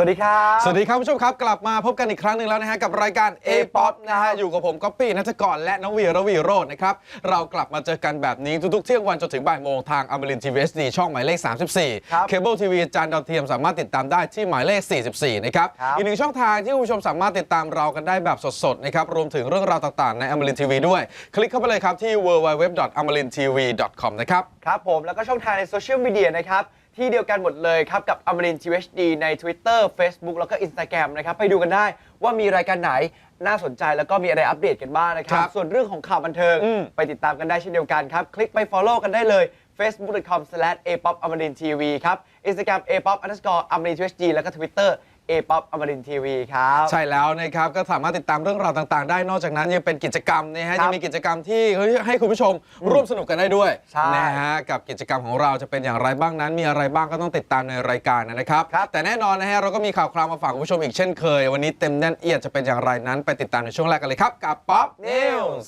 วัสดีครับ สวัสดีครับผู้ชมครับ กลับมาพบกันอีกครั้งหนึ่งแล้วนะฮะกับรายการ A-POP นะฮะอยู่กับผมก๊อปปี้นัทกรและน้องวีระวีโรจน์นะครับเรากลับมาเจอกันแบบนี้ทุกๆเที่ยงวันจนถึงบ่ายโมงทางอมรินทีวีเอสดีช่องหมายเลข ครับ 34 เคเบิลทีวีจานดาวเทียมสามารถติดตามได้ที่หมายเลข 44 นะครับ ครับอีกหนึ่งช่องทางที่คุณผู้ชมสามารถติดตามเรากันได้แบบสดๆนะครับรวมถึงเรื่องราวต่างๆในอมรินทีวีด้วย คลิกเข้าไปเลยครับที่ www.amarintv.com นะครับ ครับผมแล้วก็ช่องทางในโซเชียลมีเดียนะครับ ที่เดียวกันหมดเลยครับ กับอมรินทีวีดีใน Twitter Facebook แล้วก็ Instagram นะครับ ไปดูกันได้ว่ามีรายการไหนน่าสนใจแล้วก็มีอะไรอัปเดตกันบ้างนะครัครับบส่วนเรื่องของข่าวบันเทิง อืม ไปติดตามกันได้เช่นเดียวกันครับ คลิกไป follow กันได้เลย facebook.com/apop อมรินทีวีครับ Instagram apop underscore อมรินทีวีแล้วก็ Twitter apop อมรินทีวีครับ ใช่แล้วนะครับ ก็สามารถติดตามเรื่องราวต่าง ๆ ได้นอกจากนั้นยังเป็นกิจกรรมนะฮะครับยังมีกิจกรรมที่เฮ้ยให้คุณผู้ชมร่วมสนุกกันได้ด้วยใช่นะฮะกับกิจกรรมของเราจะเป็นอย่างไรบ้างนั้น มีอะไรบ้างก็ต้องติดตามในรายการนะครับ ครับ แต่แน่นอนนะฮะเราก็มีข่าวคราวมาฝากคุณผู้ชมอีกเช่นเคย วันนี้เต็มแน่นเอียดจะเป็นอย่างไรนั้น ไปติดตามในช่วงแรกกันเลยครับกับ Pop News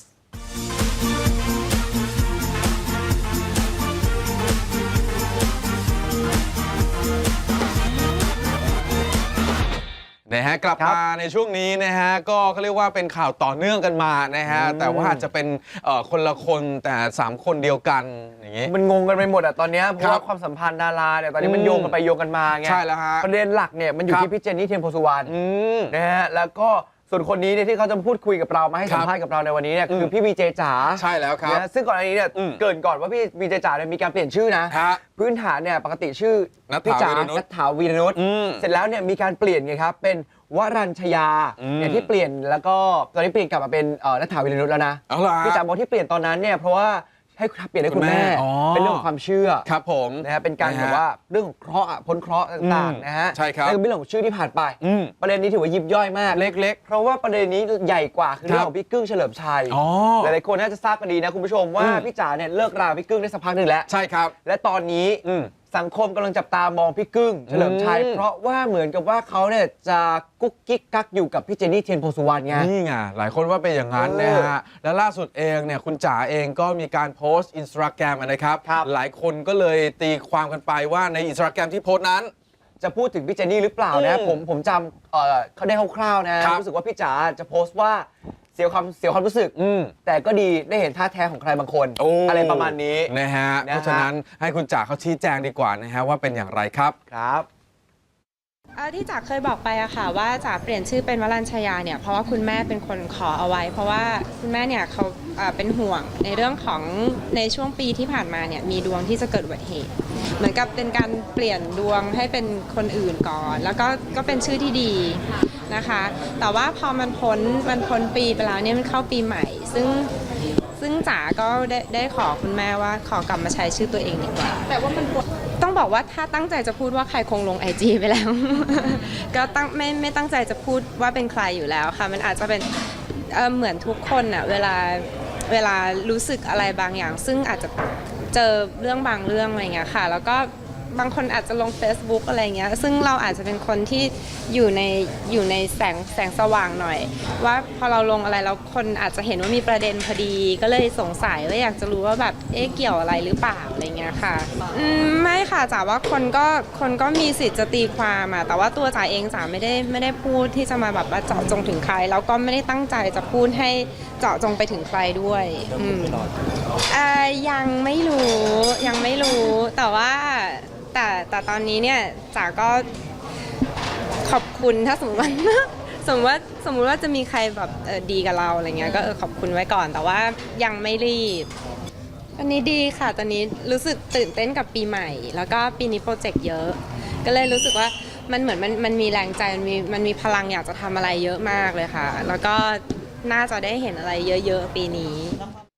นะฮะกลับครับมาในช่วงนี้นะฮะก็เขาเรียกว่าเป็นข่าวต่อเนื่องกันมานะฮะอืมแต่ว่าอาจจะเป็นเอ่อคนละคนแต่ 3 คนเดียวกันอย่างนี้ มันงงกันไปหมดอะตอนเนี้ยเพครัราะบว่าความสัมพันธ์ดาราเนี่ยตอนนี้มันอืมโยงกันไปโยงกันมาไงใช่แล้วฮะประเด็นหลักเนี่ยมันอยู่ครับ ที่พี่เจนนี่เทียนโพสุวรรณอืม นะฮะแล้วก็ ส่วนคนนี้เนี่ยที่เขาจะมาพูดคุยกับเรามาให้ครับสัมภาษณ์กับเราในวันนี้เนี่ยอืมคือพี่วีเจจ๋าใช่แล้วครับนะฮะซึ่งก่อนอันนี้เนี่ยอืม เกรินก่อนว่าพี่วีเจจ๋าเนี่ยมีการเปลี่ยนชื่อนะ ฮะ พื้นฐานเนี่ยปกติชื่อณัฐาพี่จ๋าวีรนุชนัทถาวีรนุชอืมเสร็จแล้วเนี่ยมีการเปลี่ยนไงครับเป็นวรัญชยาอืม เนี่ยที่เปลี่ยนแล้วก็ตอนนี้เปลี่ยนกลับมาเป็นเอ่อนัทถาวีรนุชแล้วนะ เอาล่ะ พี่จ๋าบอกที่เปลี่ยนตอนนั้นเนี่ยเพราะว่า ให้เปลี่ยนให้คุณคุณแม่แม่อ๋อ เป็นเรื่องของความเชื่อครับผม นะฮะเป็นการนะแบฮะบว่าเรื่องของเคราะห์อะพ้นเคราะห์ต่างอืมๆนะฮะใช่ครับ นั่นคือเรื่องของชื่อที่ผ่านไป อืม ประเด็นนี้ถือว่ายิบย่อยมาก เล็ก เพราะว่าประเด็นนี้ใหญ่กว่าคือครัเรื่บองของพี่กึ้งเฉลิมชัย อ๋อหลายๆคนน่าจะทราบกันดีนะคุณผู้ชมว่าอืม พี่จ๋าเนี่ยเลิกราพี่กึ้งได้สักพักหนึ่งแล้ว ใช่ครับ และตอนนี้อืม สังคมกำลังจับตามองพี่กึ้งเฉลิมชัย อืม เพราะว่าเหมือนกับว่าเขาเนี่ยจะกุ๊กกิ๊กกักอยู่กับพี่เจนนี่เทียนโพสุวรรณไง นี่ไง หลายคนว่าเป็นอย่างนั้นเอนะอฮะ และล่าสุดเองเนี่ย คุณจ๋าเองก็มีการโพสต์อินสตาแกรมนะครับ ครับหลายคนก็เลยตีความกันไปว่าในอินสตาแกรมที่โพสต์นั้น จะพูดถึงพี่เจนนี่หรือเปล่านะ อืมผมผมจำเอ่อเขาได้คร่าวๆนะครับ รู้สึกว่าพี่จ๋าจะโพสต์ว่า เสียความเสียความรู้สึก อืม แต่ก็ดีได้เห็นท่าแท้ของใครบางคนโอ้อะไรประมาณนี้ นะฮะ นะฮะ เพราะฉะนั้นให้คุณจ๋าเขาชี้แจงดีกว่านะฮะว่าเป็นอย่างไรครับ ครับเอ่อ ที่จ๋าเคยบอกไปอะค่ะ ว่าจ๋าเปลี่ยนชื่อเป็นวรัญชยาเนี่ยเพราะว่าคุณแม่เป็นคนขอเอาไว้ เพราะว่าคุณแม่เนี่ยเขาเอ่อเป็นห่วงในเรื่องของในช่วงปีที่ผ่านมาเนี่ยมีดวงที่จะเกิดอุบัติเหตุ เหมือนกับเป็นการเปลี่ยนดวงให้เป็นคนอื่นก่อน แล้วก็ก็เป็นชื่อที่ดีนะคะ แต่ว่าพอมันพ้นมันพ้นปีไปแล้วเนี่ยมันเข้าปีใหม่ ซึ่งซึ่งจ๋าก็ได้ได้ขอคุณแม่ว่าขอกลับมาใช้ชื่อตัวเองดีกว่า แต่ว่ามัน ต้องบอกว่าถ้าตั้งใจจะพูดว่าใครคงลงไอจีไปแล้ว ก็ตั้งไม่ไม่ตั้งใจจะพูดว่าเป็นใครอยู่แล้วค่ะ มันอาจจะเป็นเอ่อเหมือนทุกคนอะเวลาเวลารู้สึกอะไรบางอย่าง ซึ่งอาจจะเจอเรื่องบางเรื่องอะไรเงี้ยค่ะ แล้วก็ บางคนอาจจะลง Facebook อะไรเงี้ย ซึ่งเราอาจจะเป็นคนที่อยู่ในอยู่ในแสงแสงสว่างหน่อย ว่าพอเราลงอะไรแล้วคนอาจจะเห็นว่ามีประเด็นพอดี ก็เลยสงสัยว่าอยากจะรู้ว่าแบบเอ๊ะเกี่ยวอะไรหรือเปล่าอะไรเงี้ยค่ะอืมไม่ค่ะจ๋าว่าคนก็คนก็มีสิทธิ์จะตีความอะแต่ว่าตัวจ๋าเองจ๋าไม่ได้ไม่ได้พูดที่จะมาแบบว่าเจาะจงถึงใคร แล้วก็ไม่ได้ตั้งใจจะพูดให้เจาะจงไปถึงใครด้วยอืม เอ่อยังไม่รู้ยังไม่รู้แต่ว่า แต่แต่ตอนนี้เนี่ยจ๋าก็ขอบคุณถ้าสมมติว่า สมมติว่าสมมติว่าจะมีใครแบบเออดีกับเราอะไรเงี้ยก็เออขอบคุณไว้ก่อน แต่ว่ายังไม่รีบ ตอนนี้ดีค่ะ ตอนนี้รู้สึกตื่นเต้นกับปีใหม่ แล้วก็ปีนี้โปรเจกต์เยอะ ก็เลยรู้สึกว่ามันเหมือนมันมันมีแรงใจ มันมีมันมีพลังอยากจะทำอะไรเยอะมากเลยค่ะ แล้วก็น่าจะได้เห็นอะไรเยอะ ๆ ปีนี้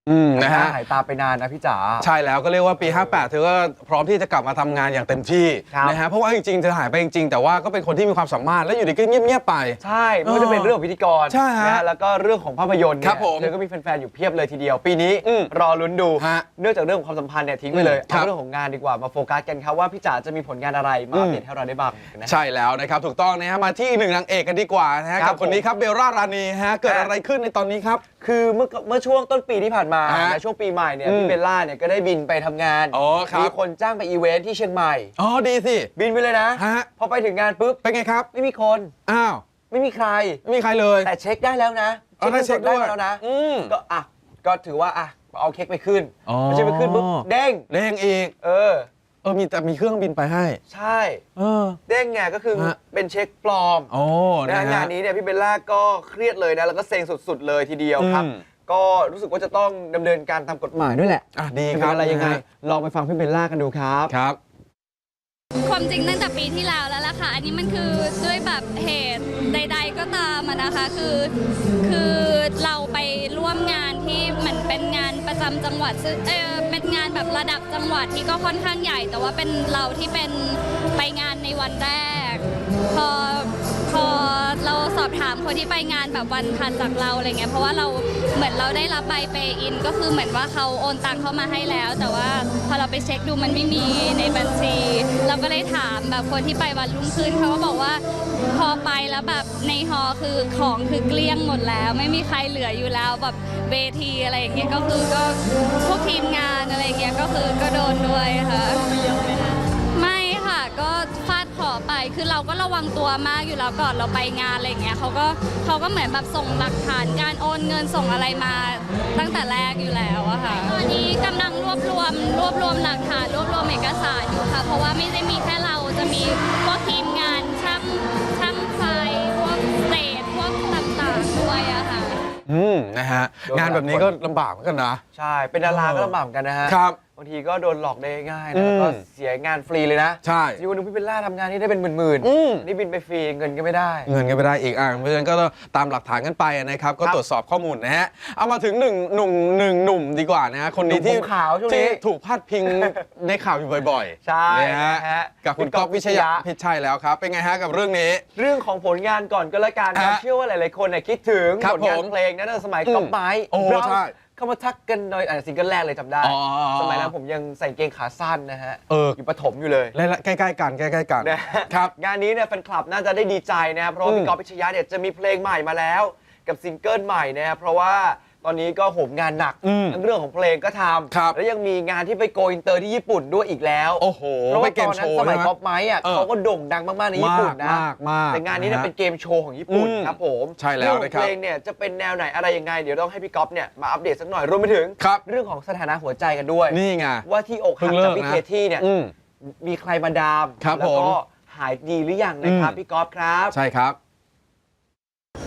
อืมนะฮะหายตาไปนานนะพี่จ๋า ใช่แล้วก็เรียกว่าปี 58 เธอก็พร้อมที่จะกลับมาทำงานอย่างเต็มที่ครับนะฮะเพราะว่าจริงๆ เธอหายไปจริงๆ แต่ว่าก็เป็นคนที่มีความสามารถและอยู่ดีก็เงียบๆไป ใช่ไม่ว่าจะเป็นเรื่องของพิธีกรใช่ฮะนะฮะแล้วก็เรื่องของภาพยนตร์ครัเนี่บผมยเธอก็มีแฟนๆ อยู่เพียบเลยทีเดียว ปีนี้อืมรอลุ้นดู ฮะเนื่องจากเรื่องของความสัมพันธ์เนี่ยทิ้งไปเลยอืมครัเอาบเรื่องของงานดีกว่ามาโฟกัสกันครับว่าพี่จ๋าจะมีผลงานอะไรมาอัปเดตให้เราได้บ้างนะ ใช่แล้วนะครับ ถูกต้องนะฮะมาที่อีกหนึ่งนางเอกกันดีกว่านะฮะครักับบคนนี้ครับเบลล่ารานีฮะเกิดอะอะไรขึ้นในตอนนี้ครับ คือเมื่อเมื่อช่วงต้นปีที่ผ่านมาฮะในช่วงปีใหม่เนี่ยอืม พี่เบลล่าเนี่ยก็ได้บินไปทำงานอ๋อครับ มีคนจ้างไปอีเวนท์ที่เชียงใหม่ อ๋อดีสิ บินไปเลยนะฮะ พอไปถึงงานปุ๊บเป็นไงครับ ไม่มีคนอ้าว ไม่มีใคร ไม่มีใครเลย แต่เช็คได้แล้วนะเอาได้เช็คได้ด้วยแล้วนะอืม ก็อะก็ถือว่าอะเอาเค้กไปขึ้นอ๋อ ไม่ใช่ไปขึ้นปุ๊บเด้งเด้งอีก เออ เออมีแต่มีเครื่องบินไปให้ ใช่ เออ เด้งไงก็คือฮะ เป็นเช็คปลอม โอ้นะนะฮะฮะ งานนี้เนี่ยพี่เบลล่าก็เครียดเลยนะ แล้วก็เซ็งสุด ๆ เลยทีเดียวครับ อืม ก็รู้สึกว่าจะต้องดำเนินการตามกฎหมายด้วยแหละอะดีจะคเป็รับนอะไรยังไงนะฮะลองไปฟังพี่เบลล่ากันดูครับ ครับ ความจริงตั้งแต่ปีที่แล้วแล้วล่ะค่ะ อันนี้มันคือด้วยแบบเหตุใด ๆ ก็ตามอะนะคะ คือคือเราไปร่วมงานที่เหมือนเป็นงานประจำจังหวัดซึ่งเออเป็น งานแบบระดับจังหวัดที่ก็ค่อนข้างใหญ่ แต่ว่าเป็นเราที่เป็นไปงานในวันแรก พอ พอเราสอบถามคนที่ไปงานแบบวันถัดจากเราอะไรเงี้ยเพราะว่าเราเหมือนเราได้รับใบเปย์อิน ก็คือเหมือนว่าเขาโอนตังเข้ามาให้แล้ว แต่ว่าพอเราไปเช็คดูมันไม่มีในบัญชี เราก็เลยถามแบบคนที่ไปวันรุ่งขึ้นเขาก็บอกว่าพอไปแล้วแบบในฮอคือของคือเกลี้ยงหมดแล้ว ไม่มีใครเหลืออยู่แล้วแบบเวทีอะไรอย่างเงี้ยก็คือก็พวกทีมงานอะไรเงี้ยก็คือก็โดนด้วยค่ะ คือเราก็ระวังตัวมากอยู่แล้วก่อนเราไปงานอะไรอย่างเงี้ยเขาก็เขาก็เหมือนแบบส่งหลักฐานการโอนเงินส่งอะไรมาตั้งแต่แรกอยู่แล้วอะค่ะตอนนี้กำลังรวบรวมรวบรวมหลักฐานรวบรวมเอกสารอยู่ค่ะ เพราะว่าไม่ได้มีแค่เราจะมีพวกทีมงานช่างช่างไฟพวกเศษพวกต่างๆด้วยอะค่ะ อืมนะฮะโดนงานแบบนี้ก็ลำบากเหมือนกันนะ ใช่ เป็นดาราก็ลำบากเหมือนกันนะฮะ ครับ บางทีก็โดนหลอกได้ง่ายอืนะมแล้วก็เสียงานฟรีเลยนะใช่จริงวันหนึงพี่เบลล่าทำงานนี้ได้เป็นหมื่นอืม ๆนี่บินไปฟรีเงินก็ไม่ได้ เงินก็ไม่ได้อีกอะเพราะฉะนั้นก็ต้องตามหลักฐานกันไปนะครับ ก็ครับตรวจสอบข้อมูลนะฮะ เอามาถึงหนึ่งหนุ่มหนึ่งหนุ่มดีกว่านะฮะ คนนี้ที่หนุ่มผมขาวช่วงนี้ ที่ถูกพาดพิง ในข่าวอยู่บ่อยๆใช่นะฮะ นะฮะกับคุณพี่ก๊ก๊ออฟฟวิชยะวิชยะพิชชัยแล้วครับ เป็นไงฮะกับเรื่องนี้ เรื่องของผลงานก่อนก็แล้วกันครับฮะเชื่อว่าหลายๆคนเนี่ยคิดถึงครับผลงานผมเพลงนั้นนะสมัยอืมก๊อปไม้โอ้เราใช่ เข้ามาทักกันหน่อยอะซิงเกิลแรกเลยจำได้ อ๋อสมัยนั้นผมยังใส่เกงขาสั้นนะฮะเอออ ยู่ประถมอยู่เลยและใกล้ๆกันใกล้ๆกันนะฮะครับ งานนี้เนี่ยแฟนคลับน่าจะได้ดีใจนะครับเพราะว่าอืม พี่ก๊อฟพิชยะเนี่ยจะมีเพลงใหม่มาแล้ว กับซิงเกิลใหม่นะครับเพราะว่า ตอนนี้ก็โหมงานหนักอืมทั้งเรื่องของเพลงก็ทครับำแล้วยังมีงานที่ไปโกอินเตอร์ที่ญี่ปุ่นด้วยอีกแล้วโอ้โหเพราะไปว่าเกตมอนโชนั้นว์สมัยใช่ไหมป๊อปไม้อะเออ เขาก็โด่งดังมากๆในญี่ปุ่นนะ มากมากแต่งานนี้เนี่ยนะฮะเป็นเกมโชว์ของญี่ปุ่นอืมครับผมใช่แล้วเรื่องของนะครับ เพลงเนี่ยจะเป็นแนวไหนอะไรยังไง เดี๋ยวต้องให้พี่ก๊อฟเนี่ยมาอัปเดตสักหน่อยรวมไปถึง ครับ เรื่องของสถานะหัวใจกันด้วย นี่ไง ว่าที่อกเพิ่หักงเลิจากกพี่นะ เคที่เนี่ยอืม มีใครมาดาม ครับแล้วผมก็หายดีหรือยังนะครับอืม พี่ก๊อฟครับ ใช่ครับ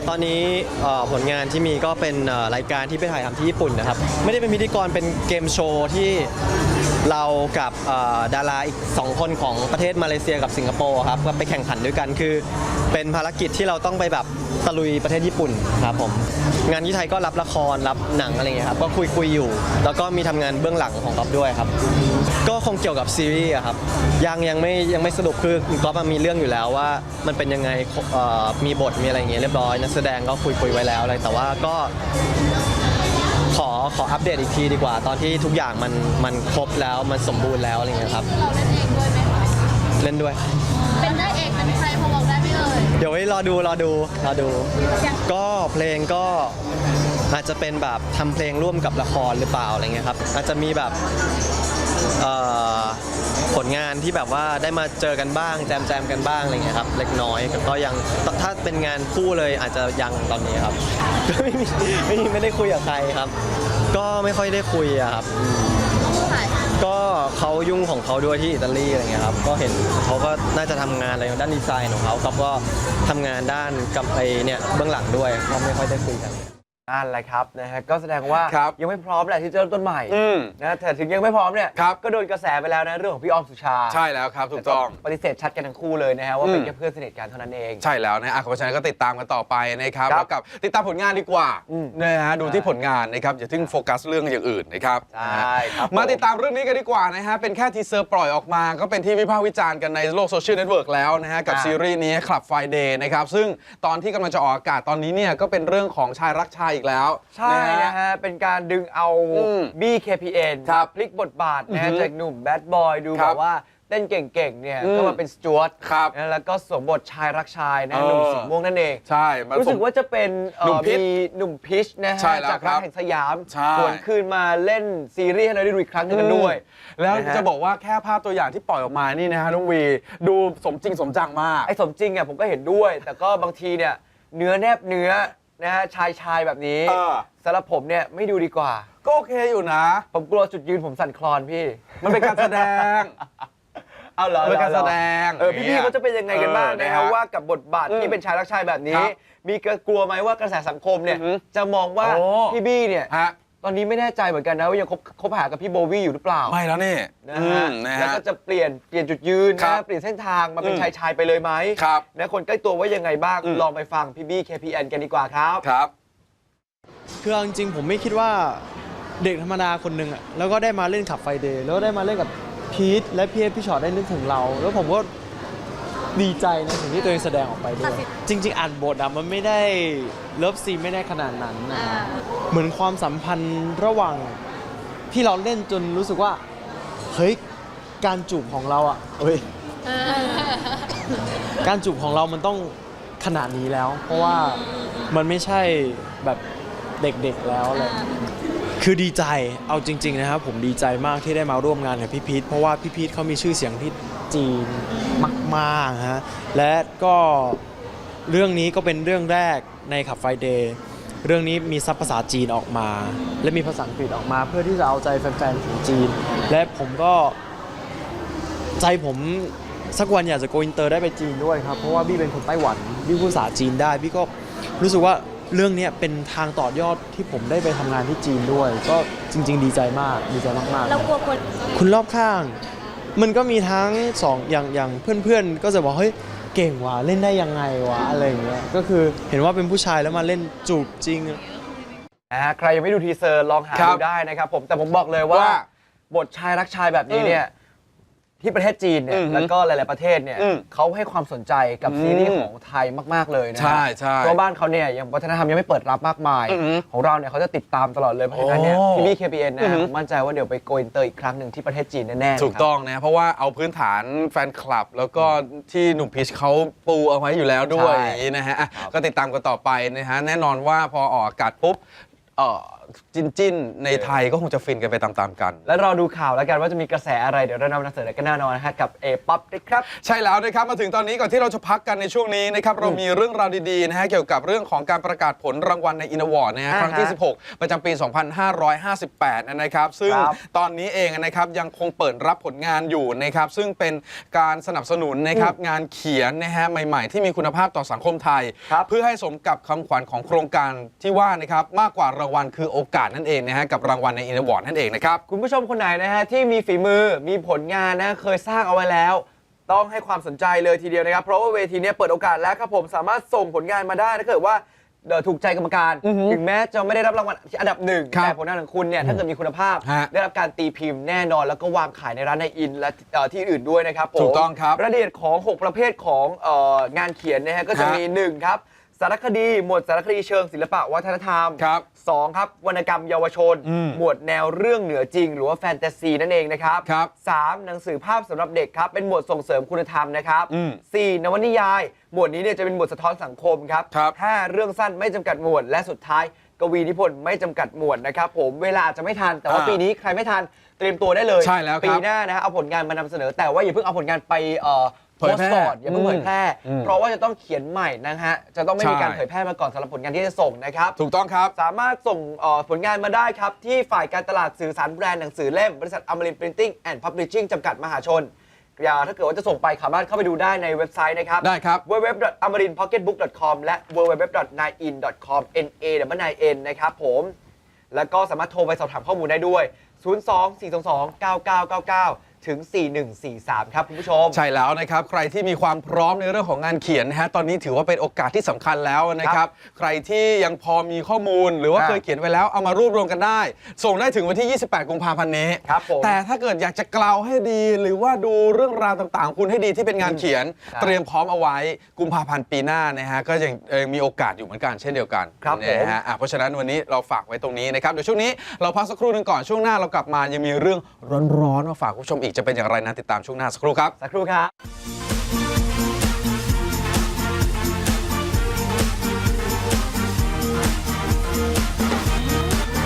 ตอนนี้ผลงานที่มีก็เป็นรายการที่ไปถ่ายทำที่ญี่ปุ่นนะครับ ไม่ได้เป็นพิธีกรเป็นเกมโชว์ที่เรากับดาราอีก 2 คนของประเทศมาเลเซียกับสิงคโปร์ครับก็ไปแข่งขันด้วยกันคือเป็นภารกิจที่เราต้องไปแบบ ตะลุยประเทศญี่ปุ่นครับผมงานที่ไทยก็รับละครรับหนังอะไรเงี้ยครับก็คุยคุยๆอยู่ แล้วก็มีทำงานเบื้องหลังของก๊อฟด้วยครับ ก็คงเกี่ยวกับซีรีส์อะครับยังยังไม่ยังไม่สรุปคือก๊อฟมันมีเรื่องอยู่แล้วว่า มันเป็นยังไงเอ่อมีบทมีอะไรเงี้ยเรียบร้อยนักแสดงก็คุยคุยไว้แล้วอะไรแต่ว่าก็ ขอขออัปเดตอีกทีดีกว่า ตอนที่ทุกอย่างมันมันครบแล้วมันสมบูรณ์แล้วอะไรเงี้ยครับเราเล่นเองด้วย เดี๋ยวไว้รอดูรอดูรอดู ก็เพลงก็อาจจะเป็นแบบทำเพลงร่วมกับละครหรือเปล่าอะไรเงี้ยครับอาจจะมีแบบเอ่อผลงานที่แบบว่าได้มาเจอกันบ้าง แจมแจมๆกันบ้างอะไรเงี้ยครับเล็กน้อยแต่ก็ยังถ้าเป็นงานคู่เลยอาจจะยังตอนนี้ครับก็ไม่มีไม่มีไม่ได้คุยกับใครครับ ก็ไม่ค่อยได้คุยอะครับอืม ก็เขายุ่งของเขาด้วยที่อิตาลีอะไรเงี้ยครับก็เห็นเขาก็น่าจะทำงานอะไรด้านดีไซน์ของเขาครับก็ทำงานด้านกับไอเนี่ยเบื้องหลังด้วยก็ไม่ค่อยได้คุยกัน นั่นแหละครับนะฮะก็แสดงว่าครับยังไม่พร้อมแหละที่จะเริ่มต้นใหม่อืมนะแต่ถึงยังไม่พร้อมเนี่ยครับ ก็โดนกระแสไปแล้วนะเรื่องของพี่ออมสุชาใช่แล้วครับ ถูกต้อง ปฏิเสธชัดกันทั้งคู่เลยนะฮะว่าอืมเป็นแค่เพื่อนสนิทกันเท่านั้นเอง ใช่แล้วนะอะเพราะฉะนั้นก็ติดตามกันต่อไปนะครับครับแล้วกับติดตามผลงานดีกว่าอืม นะฮะดูที่ใช่ผลงานนะครับอย่าเพิ่งโฟกัสเรื่องอย่างอื่นนะครับใช่ครับมาผมติดตามเรื่องนี้กันดีกว่านะฮะ เป็นแค่ทีเซอร์ปล่อยออกมา ก็เป็นที่วิพากษ์วิจารณ์กันในโลกโซเชียลเน็ตเวิร์กแล้วนะฮะ กับอ่าซีรีส์นี้คลับไฟเดย์นะครับ ซึ่งตอนที่กำลังจะออกอากาศตอนนี้เนี่ย ก็เป็นเรื่องของชายรักชายอีกแล้ว ใช่นะฮะ เป็นการดึงเอา อืม BKPN ครับพลิกบทบาทนะฮะอือฮึจากหนุ่มแบดบอยดูครัแบบบว่าเต้นเก่งๆ เนี่ย อืม ก็มาเป็นสจวตครับแล้วก็สวมบทชายรักชายนะเออ หนุ่มสีม่วงนั่นเอง ใช่มารู้สึกส่งว่าจะเป็นเอ่อหนุ่มพิชมีหนุ่มพิชนะฮะใช่แล้วจากครัรับกแห่งสยามใช่ หวนคืนมาเล่นซีรีส์ให้เราได้ดูอีกครั้งหนึงกันด้วย แล้วนะฮะ จะบอกว่าแค่ภาพตัวอย่างที่ปล่อยออกมานี่นะฮะน้องวี ดูสมจริงสมจังมาก ไอ้สมจริงอะผมก็เห็นด้วย แต่ก็บางทีเนี่ยเนื้อแนบเนื้อ นะฮะชายชายแบบนี้เออ สำหรับผมเนี่ยไม่ดูดีกว่า ก็โอเคอยู่นะ ผมกลัวจุดยืนผมสั่นคลอนพี่ มันเป็นการแสดง เอาเหรอเป็นการแสดงเออพี่ๆเขาจะเป็นยังไงกันบ้างเออนะนะฮะฮะว่ากับบทบาทอืมที่เป็นชายรักชายแบบคนี้รับมีกลัวไหมว่ากระแสสังคมเนี่ยอือหือจะมองว่าโอ้ พี่บี้เนี่ย ฮะ ตอนนี้ไม่แน่ใจเหมือนกันนะว่ายังคบคบหากับพี่โบวี่อยู่หรือเปล่าไม่แล้วนี่นะอืฮะมนะแล้วฮะ ก็จะเปลี่ยนเปลี่ยนจุดยืนครันะบเปลี่ยนเส้นทางมาเป็นอืมชายชายไปเลยไหมครับนะคนใกล้ตัวว่ายังไงบ้าง อืม ลองไปฟังพี่บี้ KPN กันดีกว่าครับ ครับ คือเอาจริงๆผมไม่คิดว่าเด็กธรรมดาคนหนึ่งอะแล้วก็ได้มาเล่นขับไฟเดย์แล้วก็ได้มาเล่นกับพีทและพี่เอพี่ชอตได้นึกถึงเรา แล้วผมก็ ดีใจในสิ่งที่ตัวเองแสดงออกไปด้วย จริง ๆ อ่านบทอะมันไม่ได้เลิฟซีนไม่ได้ขนาดนั้นนะฮะเหมือนความสัมพันธ์ระหว่างที่เราเล่นจนรู้สึกว่า เฮ้ย การจูบของเราอะเฮ้ย การจูบของเรามันต้องขนาดนี้แล้ว เพราะว่ามันไม่ใช่แบบเด็กๆแล้วเลยคือดีใจ เอาจริง ๆ นะครับผมดีใจมากที่ได้มาร่วมงานกับพี่พีทเพราะว่าพี่พีทเขามีชื่อเสียงที่ จีนมากๆฮะและก็เรื่องนี้ก็เป็นเรื่องแรกในขับไฟเดย์เรื่องนี้มีซับภาษาจีนออกมา และมีภาษาอังกฤษออกมา เพื่อที่จะเอาใจแฟนๆของจีน และผมก็ใจผมสักวันอยากจะโกอินเตอร์ได้ไปจีนด้วยครับ เพราะว่าบี้เป็นคนไต้หวันบี้พูดภาษาจีนได้บี้ก็รู้สึกว่าเรื่องเนี้ยเป็นทางต่อยอดที่ผมได้ไปทำงานที่จีนด้วย ก็จริง ๆ ดีใจมากดีใจมากๆเรากลัวคนคุณรอบข้าง มันก็มีทั้งสองอย่างอย่างเพื่อนๆ ก็จะบอกเฮ้ยเก่งว่ะเล่นได้ยังไงวะอะไรอย่างเงี้ยก็คือเห็นว่าเป็นผู้ชายแล้วมาเล่นจูบจริงนะฮะใครยังไม่ดูทีเซอร์ลองหาครับดูได้นะครับผมแต่ผมบอกเลยว่า ว่า บทชายรักชายแบบนี้เนี่ย ที่ประเทศจีนเนี่อืยอหือแล้วก็หลาย ๆ ประเทศเนี่ยอืมเขาให้ความสนใจกับอืมซีรีส์ของไทยมาก ๆ เลยนะฮะใช่ใช่เพราะบ้านเขาเนี่ยยังวัฒนธรรมยังไม่เปิดรับมากมายอือหือของเราเนี่ยเขาจะติดตามตลอดเลยเพราะฉะนั้นเนี่ยโอ้พี่บี้ KPN นะอือหืฮะอผมมั่นใจว่าเดี๋ยวไปโกอินเตอร์อีกครั้งหนึ่งที่ประเทศจีนแน่ๆถูกนะครับต้องนะเพราะว่าเอาพื้นฐานแฟนคลับ แล้วก็ที่หนุ่มพีชเขาปูเอาไว้อยู่แล้วด้วยใช่อย่างนี้นะฮะอะก็ติดตามกันต่อไปนะฮะแน่นอนว่าพอออกอากาศปุ๊บเอ่อ จินจินๆในไทยก็คงจะฟินกันไปตามๆกัน แล้วรอดูข่าวแล้วกันว่าจะมีกระแสอะไรเดี๋ยวเรานำมาเสนอกันแน่นอนนะฮะกับเอป๊อปนะครับ ใช่แล้วนะครับมาถึงตอนนี้ก่อนที่เราจะพักกันในช่วงนี้นะครับเรามีเรื่องราวดีๆนะฮะเกี่ยวกับเรื่องของการประกาศผลรางวัลในอินวอร์ดนะฮะอ่าฮะครั้งที่ 16 ประจำปี 2558 นะครับ ซึ่งครับตอนนี้เองนะครับยังคงเปิดรับผลงานอยู่นะครับซึ่งเป็นการสนับสนุนนะครับงานเขียนนะฮะใหม่ๆ ที่มีคุณภาพต่อสังคมไทย ครับ เพื่อให้สมกับคำขวัญของโครงการที่ว่านะครับมากกว่ารางวัลคือโอกาสนั่นเองนะฮะกับรางวัลในอินวอร์ดนั่นเองนะครับ คุณผู้ชมคนไหนนะฮะที่มีฝีมือมีผลงานนะเคยสร้างเอาไว้แล้ว ต้องให้ความสนใจเลยทีเดียวนะครับ เพราะว่าเวทีเนี้ยเปิดโอกาสแล้วครับผมสามารถส่งผลงานมาได้ถ้าเกิดว่าเอ่อถูกใจกรรมการ อือหือถึงแม้จะไม่ได้รับรางวัลอันดับหนึ่งครับแต่ผลงานของคุณเนี่ยถ้าเกิดมีคุณภาพ ฮะได้รับการตีพิมพ์แน่นอน แล้วก็วางขายในร้านในอินและเอ่อที่อื่นด้วยนะครับผมถูกต้องครับรายละเอียดของ 6 ประเภทของเอ่องานเขียนนะฮะก็จะฮะ มีหนึ่งครับ สารคดี หมวดสารคดีเชิงศิลปะวัฒนธรรมครับสองครับวรรณกรรมเยาวชน อืมหมวดแนวเรื่องเหนือจริง หรือว่าแฟนตาซีนั่นเองนะครับครับสามหนังสือภาพสำหรับเด็กครับเป็นหมวดส่งเสริมคุณธรรมนะครับอืมสี่นวนิยาย หมวดนี้เนี่ยจะเป็นหมวดสะท้อนสังคมครับครับห้าเรื่องสั้นไม่จำกัดหมวดและสุดท้าย กวีนิพนธ์ไม่จำกัดหมวดนะครับผมเวลาอาจจะไม่ทัน แต่ว่าอ่าปีนี้ใครไม่ทันเตรียมตัวได้เลย ใช่แล้วครับ ปีหน้านะฮะเอาผลงานมานำเสนอแต่ว่าอย่าเพิ่งเอาผลงานไปเอ่อ โพเผยสแพร่ต์ก่อนอย่าเพิ่งเผยแพร่อืมเพราะว่าจะต้องเขียนใหม่นะฮะ จะต้องไม่มีการใช่เผยแพร่มาก่อนสำหรับผลงานที่จะส่งนะครับ ถูกต้องครับ สามารถส่งเอ่อผลงานมาได้ครับ ที่ฝ่ายการตลาดสื่อสารแบรนด์หนังสือเล่ม บริษัทอมริน Printing and Publishing จำกัดมหาชนอย่าถ้าเกิดว่าจะส่งไปสามารถเข้าไปดูได้ในเว็บไซต์นะครับ ได้ครับ www.amarinpocketbook.com และ www.9in.com n a w n นะครับผม แล้วก็สามารถโทรไปสอบถามข้อมูลได้ด้วย 02 422 9999 ถึง 4143 ครับคุณผู้ชม ใช่แล้วนะครับ ใครที่มีความพร้อมในเรื่องของงานเขียนนะฮะตอนนี้ถือว่าเป็นโอกาสที่สำคัญแล้วนะครับ ใครที่ยังพอมีข้อมูล หรือว่าอ่าเคยเขียนไว้แล้วเอามารวบรวมกันได้ ส่งได้ถึงวันที่ 28 กุมภาพันธ์นี้ ครับผมแต่ถ้าเกิดอยากจะกล่าวให้ดี หรือว่าดูเรื่องราวต่างๆของคุณให้ดีที่เป็นงานเขียนใช่เตรียมพร้อมเอาไว้กุมภาพันธ์ปีหน้านะฮะก็ยังเอ่อมีโอกาสอยู่เหมือนกันเช่นเดียวกันครับผม นะฮะอะเพราะฉะนั้นวันนี้เราฝากไว้ตรงนี้นะครับเดี๋ยวช่วงนี้เราพักสักครู่หนึงก่อนช่วงหน้าเรากลับมายังมีเรื่องร้อนๆมาฝากคุณผู้ชมอีกอีกจะเป็นอย่างไรนั้นติดตามช่วงหน้าสักครู่ครับ สักครู่ครับ